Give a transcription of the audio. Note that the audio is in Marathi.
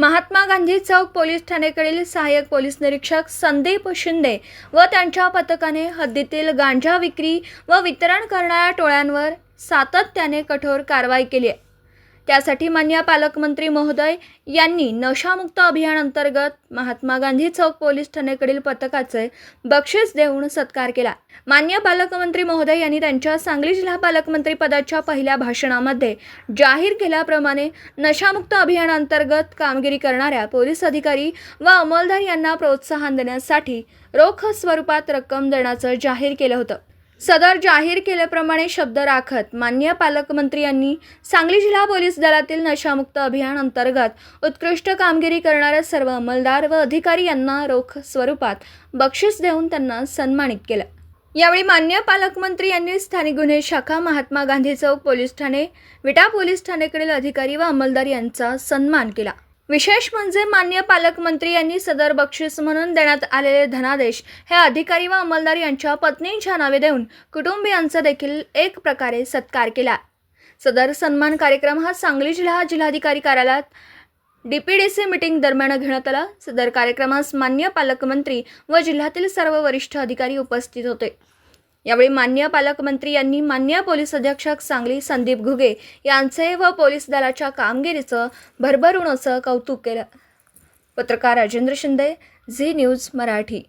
महात्मा गांधी चौक पोलीस ठाणेकडील सहाय्यक पोलीस निरीक्षक संदीप शिंदे व त्यांच्या पथकाने हद्दीतील गांजा विक्री व वितरण करणाऱ्या टोळ्यांवर सातत्याने कठोर कारवाई केली आहे. त्यासाठी मान्य पालकमंत्री महोदय यांनी नशामुक्त अभियानांतर्गत महात्मा गांधी चौक पोलीस ठाणेकडील पथकाचे बक्षीस देऊन सत्कार केला. मान्य पालकमंत्री महोदय यांनी त्यांच्या सांगली जिल्हा पालकमंत्री पदाच्या पहिल्या भाषणामध्ये जाहीर केल्याप्रमाणे नशामुक्त अभियानांतर्गत कामगिरी करणाऱ्या पोलीस अधिकारी व अंमलदार यांना प्रोत्साहन देण्यासाठी रोख स्वरूपात रक्कम देण्याचं जाहीर केलं होतं. सदर जाहीर केल्याप्रमाणे शब्द राखत मान्य पालकमंत्री यांनी सांगली जिल्हा पोलीस दलातील नशामुक्त अभियान अंतर्गत उत्कृष्ट कामगिरी करणाऱ्या सर्व अंमलदार व अधिकारी यांना रोख स्वरूपात बक्षीस देऊन त्यांना सन्मानित केलं. यावेळी मान्य पालकमंत्री यांनी स्थानिक गुन्हे शाखा महात्मा गांधी चौक पोलीस ठाणे विटा पोलीस ठाणेकडील अधिकारी व अंमलदार यांचा सन्मान केला. विशेष म्हणजे मान्य पालकमंत्री यांनी सदर बक्षीस म्हणून देण्यात आलेले धनादेश हे अधिकारी व अंमलदार यांच्या पत्नींच्या नावे देऊन कुटुंबियांचा देखील एक प्रकारे सत्कार केला. सदर सन्मान कार्यक्रम हा सांगली जिल्हा जिल्हाधिकारी कार्यालयात D P D C meeting दरम्यान घेण्यात आला. सदर कार्यक्रमास मान्य पालकमंत्री व जिल्ह्यातील सर्व वरिष्ठ अधिकारी उपस्थित होते. यावेळी मान्य पालकमंत्री यांनी मान्य पोलीस अधीक्षक सांगली संदीप घुगे यांचे व पोलीस दलाच्या कामगिरीचं भरभरून असं कौतुक केलं. पत्रकार राजेंद्र शिंदे झी न्यूज मराठी.